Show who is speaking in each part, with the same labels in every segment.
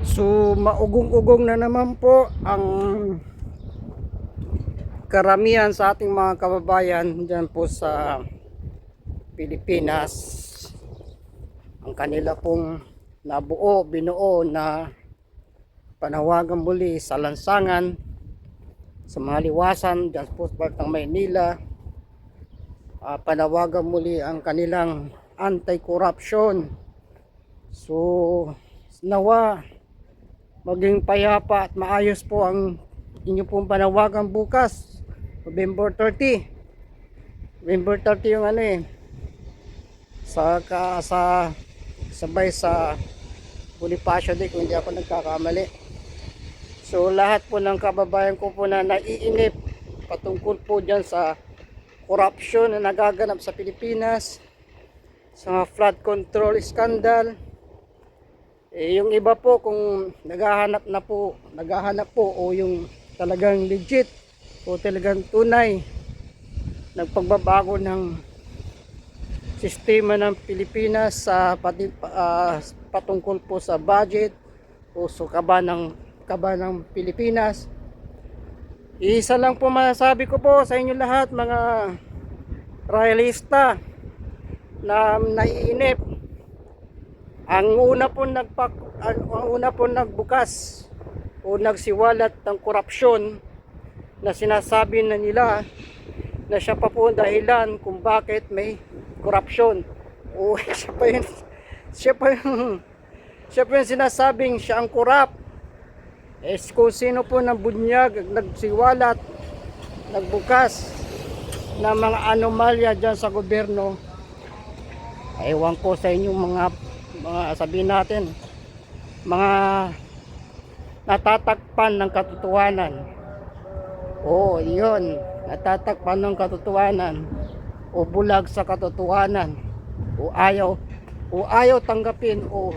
Speaker 1: So maugong-ugong na naman po ang karamihan sa ating mga kababayan dyan po sa Pilipinas. Ang kanila pong nabuo, binuo na panawagan muli sa lansangan sa mga liwasan dyan po sa ng Maynila. Ah, panawagan muli ang kanilang anti-corruption. So, nawa maging payapa at maayos po ang inyo pong panawagan bukas. November 30 November 30 yung ano eh. Sa ka, sa sabay sa Bonifacio Day kung hindi ako nagkakamali. So lahat po ng kababayan ko po na naiinip patungkol po dyan sa corruption na nagaganap sa Pilipinas sa flood control scandal eh, yung iba po kung naghahanap na po, naghahanap po o yung talagang legit o talagang tunay nagpagbabago ng sistema ng Pilipinas sa pati, ah, patungkol po sa budget o sa kaba ng kaba ng Pilipinas. Isa lang po masasabi ko po sa inyo lahat mga royalista na naiinip ang una po nagpak ang una po nagbukas o nagsiwalat ng korupsyon na sinasabi na nila na siya pa po ang dahilan kung bakit may korupsyon. O siya pa yun, siya pa yung, siya pa yung sinasabing siya ang korap. Es kung sino po ng bunyag, nagsiwalat, nagbukas ng mga anomalya dyan sa gobyerno, ewan ko sa inyong mga mga sabihin natin mga natatakpan ng katotohanan. Oo yun. Natatakpan ng katotohanan. O bulag sa katotohanan. O ayaw o ayaw tanggapin o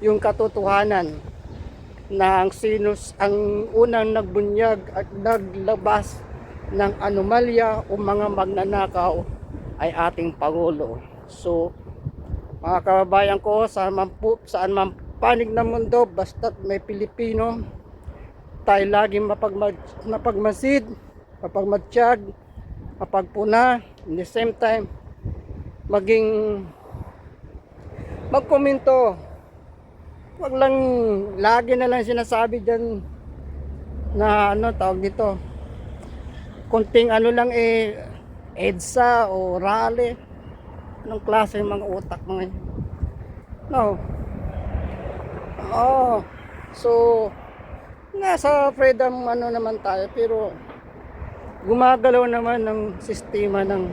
Speaker 1: yung katotohanan na ang sinus ang unang nagbunyag at naglabas ng anomalya o mga magnanakaw ay ating Pangulo. So, mga kababayan ko, saan man, po, saan man panig ng mundo, basta't may Pilipino, tayo laging mapagmag, mapagmasid, mapagmatsyag, mapagpuna, in the same time, maging magkomento. Wag lang lagi na lang sinasabi diyan na ano tawag dito. Kunting ano lang eh EDSA o rally. Anong klase yung mga utak mga yun? No. Oo. So, nasa freedom ano naman tayo pero gumagalaw naman ng sistema ng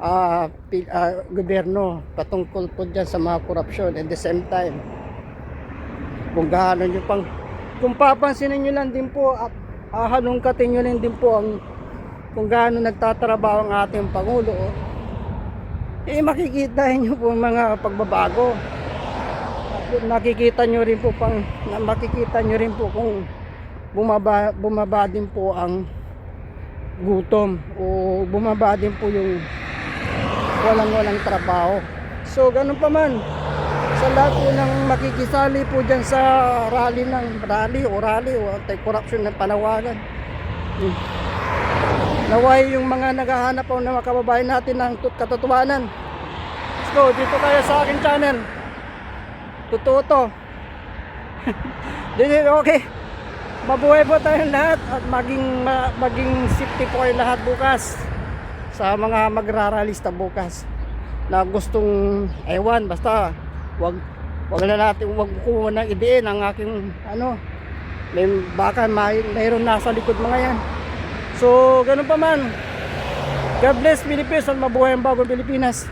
Speaker 1: ah pi- ah, gobyerno patungkol po dyan sa mga korupsyon at the same time kung gaano nyo pang kung papansinin nyo lang din po at ahalungkatin nyo lang din po ang kung gaano nagtatrabaho ang ating Pangulo eh makikita nyo po mga pagbabago nakikita nyo rin po pang makikita nyo rin po kung bumaba, bumaba din po ang gutom o bumaba din po yung walang walang trabaho so ganun pa man sa lahat po ng makikisali po dyan sa rally ng rally o rally o anti-corruption ng panawagan Hmm. Naway yung mga naghahanap po ng mga kababayan natin ng katotohanan. Let's go dito tayo sa aking channel. Totoo to. Okay. Mabuhay po tayong lahat at maging ma- maging safety po kayo lahat bukas. Sa mga magraralista bukas na gustong ewan basta wag wag na natin wag ko na idein ang aking ano may baka may mayroon nasa likod mga yan so ganun pa man. God bless Pilipinas at mabuhay ang bagong Pilipinas